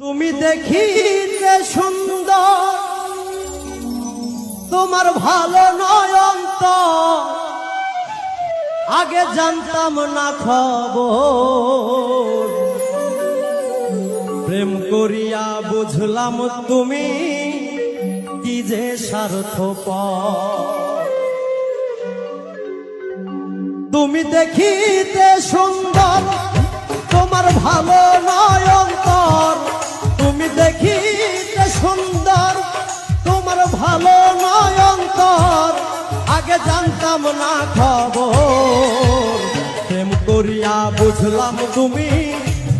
তুমি দেখিতে সুন্দর, তোমার ভালো নয় অন্তর আগে জানতাম না খবর। প্রেম করিয়া বুঝলাম তুমি কি যে স্বার্থ তুমি দেখিতে সুন্দর, তোমার ভালো নয় জানতাম না খবর। প্রেম করিয়া বুঝলাম তুমি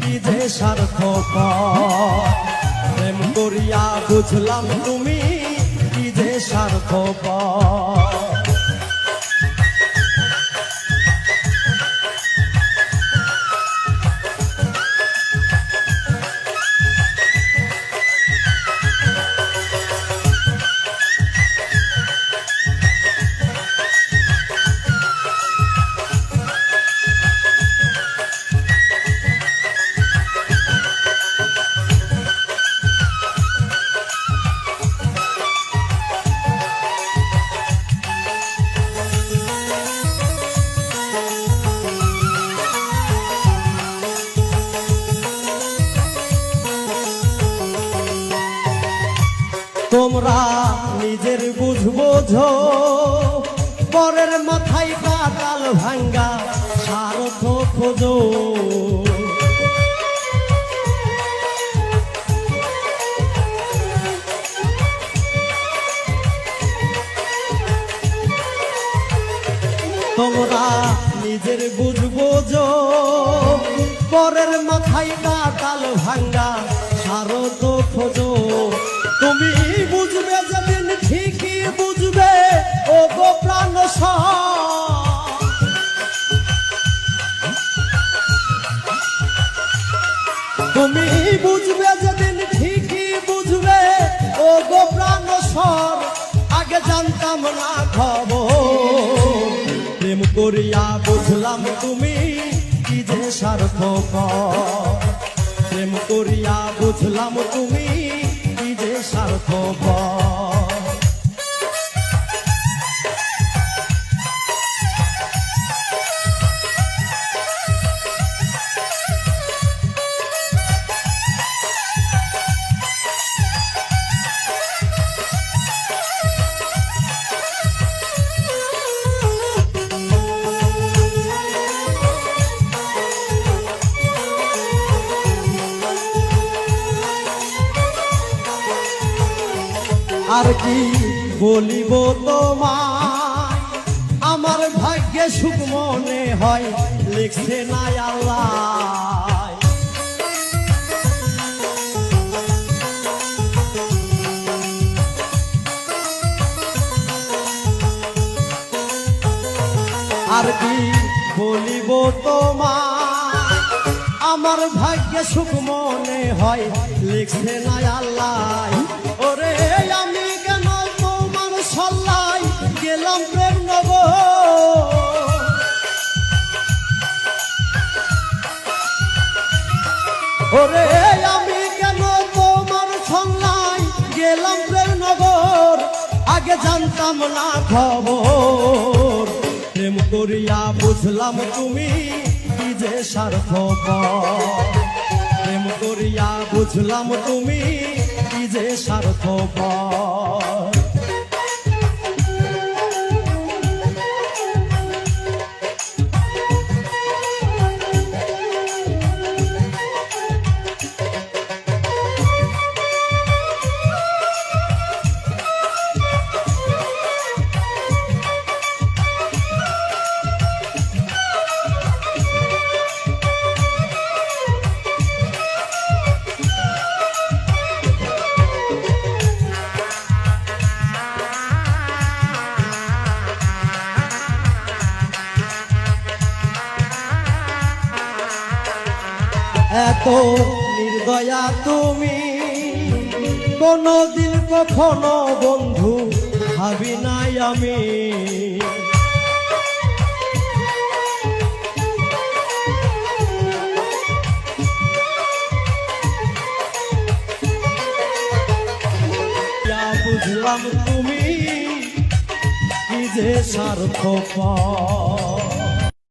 কি যে সার্থ প্রেম করিয়া বুঝলাম তুমি কি যে স্বার্থ তোমরা নিজের বুঝ বোঝো। পরের মাথায় কাটাল ভাঙ্গা সারথ খোঁজো। তোমরা নিজের বুঝ বোঝো। পরের মাথায় কাটাল ভাঙ্গা তুমি বুঝবে যেদিন ঠিকই বুঝবে ও গো প্রাণ। তুমি বুঝবে যেদিন ঠিকই বুঝবে ও গো প্রাণ আগে জানতাম না খবর, প্রেম করিয়া বুঝলাম তুমি কি যে স্বার্থ প্রেম করিয়া বুঝলাম তুমি যে স্বার্থ আর কি বলিব তোমায়? আমার ভাগ্যে সুখ মনে হয়, লিখছে না আল্লাহ। আর কি বলিব তোমায়? আমার ভাগ্যে সুখ মনে হয়, লিখছে না আল্লাহ। ওরে ওরে, আমি কেন তোমার সল্লাই গেলাম প্রেম নগর আগে জানতাম না খবর। প্রেম করিয়া বুঝলাম তুমি কি যে স্বার্থ প্রেম করিয়া বুঝলাম তুমি কি যে স্বার্থ এত নির্দয়া তুমি। কোনদিন কখনো বন্ধু ভাবি নাই আমি। বুঝলাম তুমি কি যে স্বার্থ